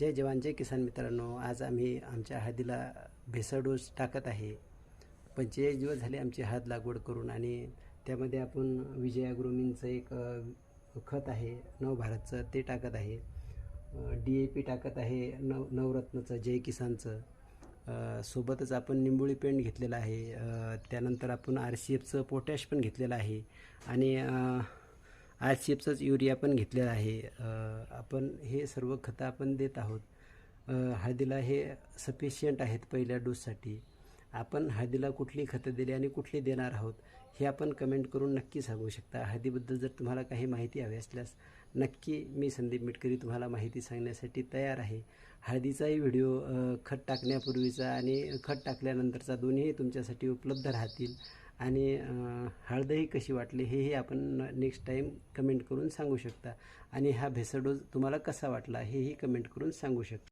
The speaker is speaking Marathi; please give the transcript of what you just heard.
जय जवान जय किसान मित्रांनो. आज आम्ही आमच्या हळदीला भेसळ डोस टाकत आहे. पंचेचाळीस दिवस झाले आमची हळद लागवड करून आणि त्यामध्ये आपण विजया अग्रोमीनचं एक खत आहे नवभारतचं ते टाकत आहे. डी ए पी टाकत आहे नव नवरत्नचं जय किसानचं. सोबतच आपण निंबोळी पेंट घेतलेलं आहे. त्यानंतर आपण आर सी एफचं पोटॅश पण घेतलेलं आहे. आणि आर सी युरिया पण घेतलेला आहे. आपण हे सर्व खतं आपण देत आहोत. हळदीला हे सफिशियंट आहेत पहिल्या डोससाठी आपण हळदीला कुठली खतं दिली आणि कुठली देणार आहोत हे आपण कमेंट करून नक्की सांगू शकता. हळदीबद्दल जर तुम्हाला काही माहिती हवी असल्यास नक्की मी संदीप मिटकरी तुम्हाला माहिती सांगण्यासाठी तयार आहे. हळदीचाही व्हिडिओ खत टाकण्यापूर्वीचा आणि खत टाकल्यानंतरचा दोन्ही तुमच्यासाठी उपलब्ध राहतील. आणि हळदही कशी वाटली हेही आपण नेक्स्ट टाईम कमेंट करून सांगू शकता. आणि हा भेसडोज तुम्हाला कसा वाटला हेही कमेंट करून सांगू शकता.